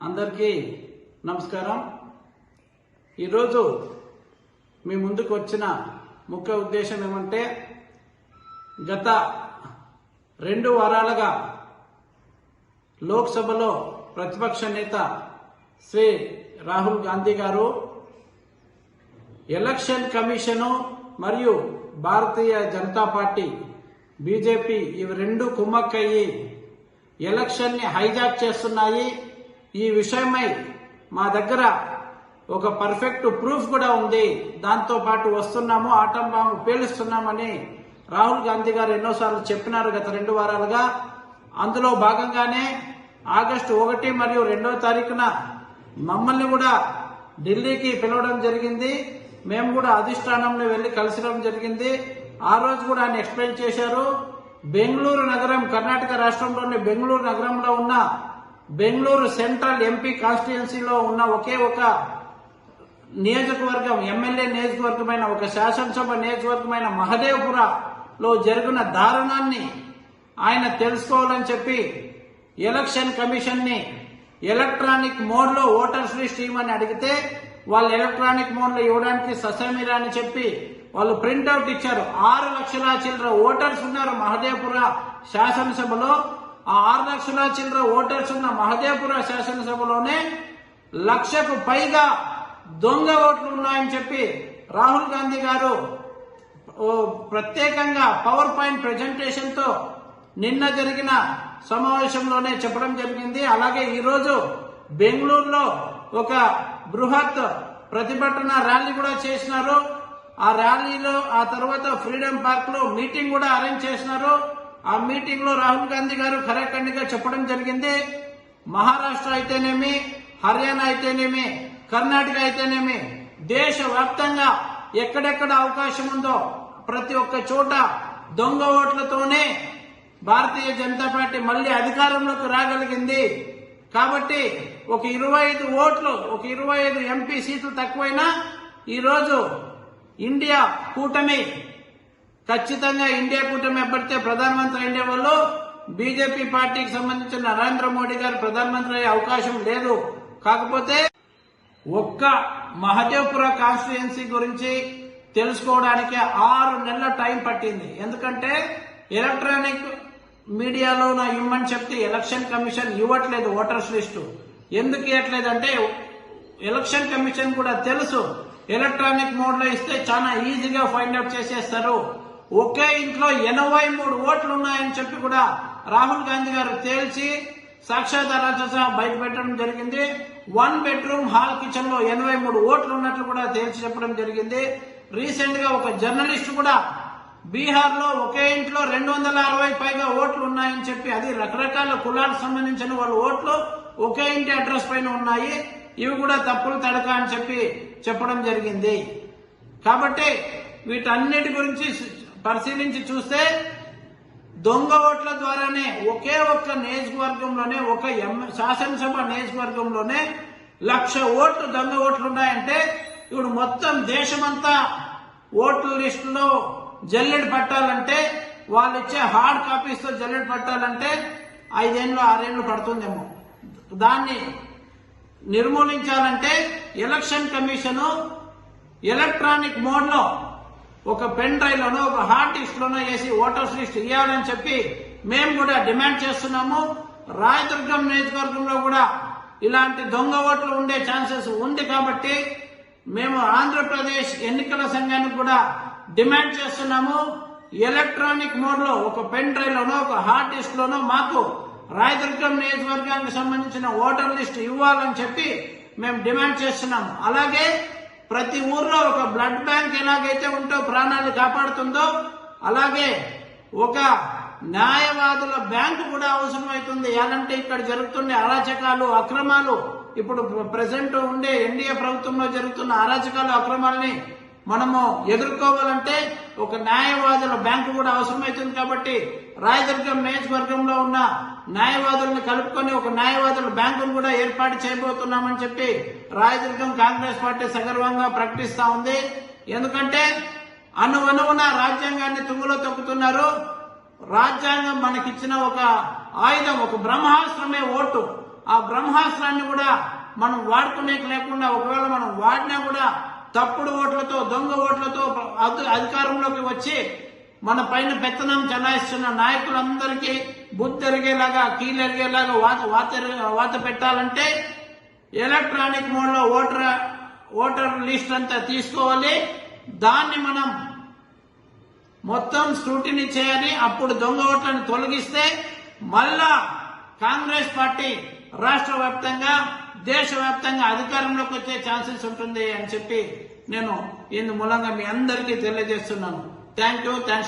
అందరికీ నమస్కారం. ఈరోజు మీ ముందుకు వచ్చిన ముఖ్య ఉద్దేశం ఏమంటే గత రెండు వారాలుగా లోక్సభలో ప్రతిపక్ష నేత శ్రీ రాహుల్ గాంధీ గారు ఎలక్షన్ కమిషను మరియు భారతీయ జనతా పార్టీ బీజేపీ ఇవి రెండు కుమ్మక్కయ్యి ఎలక్షన్ని హైజాక్ చేస్తున్నాయి. ఈ విషయమై మా దగ్గర ఒక పర్ఫెక్ట్ ప్రూఫ్ కూడా ఉంది. దాంతో పాటు వస్తున్నాము ఆటం బాంబు పేలుస్తున్నామని రాహుల్ గాంధీ గారు ఎన్నోసార్లు చెప్పినారు గత రెండు వారాలుగా. అందులో భాగంగానే ఆగస్టు ఒకటి మరియు రెండవ తారీఖున మమ్మల్ని కూడా ఢిల్లీకి పిలవడం జరిగింది. మేము కూడా అధిష్టానంలో వెళ్ళి కలిసడం జరిగింది. ఆ రోజు కూడా ఆయన ఎక్స్ప్లెయిన్ చేశారు. బెంగళూరు నగరం కర్ణాటక రాష్ట్రంలోని బెంగళూరు నగరంలో ఉన్న బెంగళూరు సెంట్రల్ ఎంపీ కాన్స్టిట్యున్సీలో ఉన్న ఒకే ఒక నియోజకవర్గం ఎమ్మెల్యే నియోజకవర్గమైన ఒక శాసనసభ నియోజకవర్గమైన మహదేవ్పురలో జరిగిన దారుణాన్ని ఆయన తెలుసుకోవాలని చెప్పి ఎలక్షన్ కమిషన్ని ఎలక్ట్రానిక్ మోడ్లో ఓటర్స్ లిస్ట్ ఇవ్వమని అడిగితే వాళ్ళు ఎలక్ట్రానిక్ మోడ్లో ఇవ్వడానికి ససమిరా అని చెప్పి వాళ్ళు ప్రింట్అవుట్ ఇచ్చారు. ఆరు లక్షల చిల్లర ఓటర్స్ ఉన్నారు మహదేవ్పుర శాసనసభలో. ఆ ఆరు లక్షల చిల్లర ఓటర్స్ ఉన్న మహదేపుర శాసనసభలోనే లక్షకు పైగా దొంగ ఓట్లు ఉన్నాయని చెప్పి రాహుల్ గాంధీ గారు ప్రత్యేకంగా పవర్ పాయింట్ ప్రెజెంటేషన్తో నిన్న జరిగిన సమావేశంలోనే చెప్పడం జరిగింది. అలాగే ఈరోజు బెంగళూరులో ఒక బృహత్ ప్రతిభటన ర్యాలీ కూడా చేసినారు. ఆ ర్యాలీలో ఆ తర్వాత ఫ్రీడమ్ పార్క్లో మీటింగ్ కూడా అరేంజ్ చేసినారు. ఆ మీటింగ్లో రాహుల్ గాంధీ గారు ఖరాఖండిగా చెప్పడం జరిగింది. మహారాష్ట్ర అయితేనేమి హర్యానా అయితేనేమి కర్ణాటక అయితేనేమి దేశవ్యాప్తంగా ఎక్కడెక్కడ అవకాశం ఉందో ప్రతి ఒక్క చోట దొంగ ఓట్లతోనే భారతీయ జనతా పార్టీ మళ్ళీ అధికారంలోకి రాగలిగింది. కాబట్టి ఒక ఇరవై ఐదు ఓట్లు ఒక ఇరవై ఐదు ఎంపీ సీట్లు తక్కువైనా ఈరోజు ఇండియా కూటమి ఖచ్చితంగా ఇండియా కూటమి అభ్యర్థి ప్రధానమంత్రి అయ్యే వాళ్ళు బీజేపీ పార్టీకి సంబంధించిన నరేంద్ర మోడీ గారు ప్రధానమంత్రి అయ్యే అవకాశం లేదు. కాకపోతే ఒక్క మహదేవ్పుర కాన్స్టిట్యుయెన్సీ గురించి తెలుసుకోవడానికి ఆరు నెలల టైం పట్టింది. ఎందుకంటే ఎలక్ట్రానిక్ మీడియాలో నా ఇమ్మని చెప్తే ఎలక్షన్ కమిషన్ ఇవ్వట్లేదు ఓటర్స్ లిస్టు. ఎందుకు ఇవ్వట్లేదంటే ఎలక్షన్ కమిషన్ కూడా తెలుసు. ఎలక్ట్రానిక్ మోడ్లో ఇస్తే చాలా ఈజీగా ఫైండ్ అవుట్ చేసేస్తారు. ఒకే ఇంట్లో ఎనభై మూడు ఓట్లు ఉన్నాయని చెప్పి కూడా రాహుల్ గాంధీ గారు తేల్చి సాక్ష్యాధారాలతో సహా బయట పెట్టడం జరిగింది. వన్ బెడ్రూమ్ హాల్ కిచెన్లో ఎనభై మూడు ఓట్లు ఉన్నట్లు కూడా తేల్చి చెప్పడం జరిగింది. రీసెంట్గా ఒక జర్నలిస్ట్ కూడా బీహార్లో ఒకే ఇంట్లో రెండు వందల అరవై పైగా ఓట్లు ఉన్నాయని చెప్పి అది రకరకాల కులాలకు సంబంధించిన వాళ్ళ ఓట్లు ఒకే ఇంటి అడ్రస్ పైన ఉన్నాయి. ఇవి కూడా తప్పులు తడక అని చెప్పి చెప్పడం జరిగింది. కాబట్టి వీటన్నిటి గురించి పరిశీలించి చూస్తే దొంగ ఓట్ల ద్వారానే ఒకే ఒక్క నియోజకవర్గంలోనే ఒక ఎం శాసనసభ నియోజకవర్గంలోనే లక్ష ఓట్లు దొంగ ఓట్లు ఉన్నాయంటే ఇప్పుడు మొత్తం దేశమంతా ఓట్ల లిస్టులో జల్లెడు పట్టాలంటే వాళ్ళు ఇచ్చే హార్డ్ కాపీస్తో జల్లెడు పట్టాలంటే ఐదేళ్ళు ఆరేళ్ళు పడుతుందేమో. దాన్ని నిర్మూలించాలంటే ఎలక్షన్ కమిషను ఎలక్ట్రానిక్ మోడ్లో ఒక పెన్ డ్రైవ్ లోనో ఒక హార్డ్ డిస్క్ లోనో వేసి ఓటర్స్ లిస్ట్ ఇవ్వాలని చెప్పి మేము కూడా డిమాండ్ చేస్తున్నాము. రాయదుర్గం నియోజకవర్గంలో కూడా ఇలాంటి దొంగ ఓట్లు ఉండే ఛాన్సెస్ ఉంది కాబట్టి మేము ఆంధ్రప్రదేశ్ ఎన్నికల సంఘానికి కూడా డిమాండ్ చేస్తున్నాము. ఎలక్ట్రానిక్ మోడ్లో ఒక పెన్ డ్రైవ్ లోనో ఒక హార్డ్ డిస్క్ లోనో మాకు రాయదుర్గం నియోజకవర్గానికి సంబంధించిన ఓటర్ లిస్ట్ ఇవ్వాలని చెప్పి మేము డిమాండ్ చేస్తున్నాము. అలాగే ప్రతి ఊర్లో ఒక బ్లడ్ బ్యాంక్ ఎలాగైతే ఉంటో ప్రాణాలు కాపాడుతుందో అలాగే ఒక న్యాయవాదుల బ్యాంకు కూడా అవసరమవుతుంది. ఎలాంటి ఇక్కడ జరుగుతున్న అరాచకాలు అక్రమాలు ఇప్పుడు ప్రజెంట్ ఉండే ఎన్డీఏ ప్రభుత్వంలో జరుగుతున్న అరాచకాలు అక్రమాలని మనము ఎదుర్కోవాలంటే ఒక న్యాయవాదుల బ్యాంకు కూడా అవసరమవుతుంది కాబట్టి రాయదుర్గం నియోజకవర్గంలో ఉన్న న్యాయవాదులను కలుపుకొని ఒక న్యాయవాదుల బ్యాంకును కూడా ఏర్పాటు చేయబోతున్నామని చెప్పి రాయదుర్గం కాంగ్రెస్ పార్టీ సగర్వంగా ప్రకటిస్తా ఉంది. ఎందుకంటే అనువనువున రాజ్యాంగాన్ని తుంగులో తొక్కుతున్నారు. రాజ్యాంగం మనకిచ్చిన ఒక ఆయుధం ఒక బ్రహ్మాస్త్రమే ఓటు. ఆ బ్రహ్మాస్త్రాన్ని కూడా మనం వాడుకునేకి లేకుండా ఒకవేళ మనం వాడినా కూడా తప్పుడు ఓట్లతో దొంగ ఓట్లతో అధికారంలోకి వచ్చి మన పైన పెత్తనం చెలాయిస్తున్న నాయకులందరికీ బుద్ధి కీలెరిగేలాగా కీలు వాత వాత వాత పెట్టాలంటే ఎలక్ట్రానిక్ మోడ్లో ఓటర్ ఓటర్ లిస్ట్ అంతా తీసుకోవాలి. దాన్ని మనం మొత్తం స్క్రూటినీ చేయాలి. అప్పుడు దొంగ ఓట్లను తొలగిస్తే మళ్ళా కాంగ్రెస్ పార్టీ రాష్ట్ర వ్యాప్తంగా దేశవ్యాప్తంగా అధికారంలోకి వచ్చే ఛాన్సెస్ ఉంటుంది అని చెప్పి నేను ఇందు మూలంగా మీ అందరికీ తెలియజేస్తున్నాను. Thank you thanks.